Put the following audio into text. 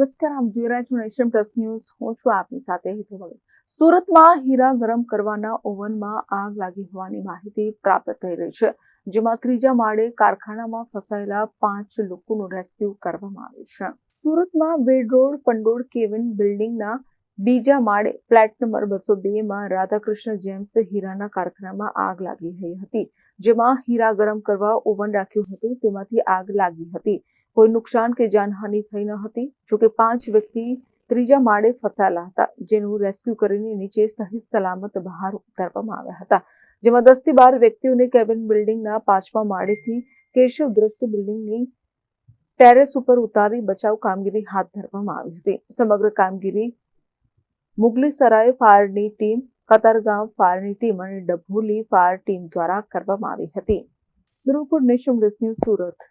નમસ્કાર, આપ જોઈ રહ્યા છો પ્લસ ન્યૂઝ. હું છું આપની સાથે હેતુ ભગત. સુરતમાં હીરા ગરમ કરવાના ઓવનમાં આગ લાગી હોવાની માહિતી પ્રાપ્ત થઈ રહી છે, જેમાં ત્રીજા માળે કારખાનામાં ફસાયેલા પાંચ લોકોનું રેસ્ક્યુ કરવામાં આવ્યું છે. સુરતમાં વેડ રોડ, પંડોળ, કેવિન બિલ્ડિંગના બીજા માળે ફ્લેટ નંબર બસો બે માં રાધાકૃષ્ણ જેમ્સ હીરાના કારખાનામાં આગ લાગી રહી હતી, જેમાં હીરા ગરમ કરવા ઓવન રાખ્યું હતું, તેમાંથી આગ લાગી હતી. કોઈ નુકસાન કે જાનહાનિ થઈ ન હતી, જોકે પાંચ વ્યક્તિ ત્રીજા માળે ફસાયેલા હતા, જેનું રેસ્ક્યુ કરીને નીચે સહી સલામત બહાર ઉતારવામાં આવ્યા હતા. જેમાં દસથી બાર વ્યક્તિઓને કેબિન બિલ્ડિંગના પાંચમા માળેથી કેશવ દ્રષ્ટિ બિલ્ડિંગની ટેરેસ ઉપર ઉતારી બચાવ કામગીરી હાથ ધરવામાં આવી હતી. સમગ્ર કામગીરી મુગલી સરાય ફાયરની ટીમ કતારગામ ફાયરની ટીમ અને ડભોલી ફાયર ટીમ દ્વારા કરવામાં આવી હતી. Bureau nation Surat.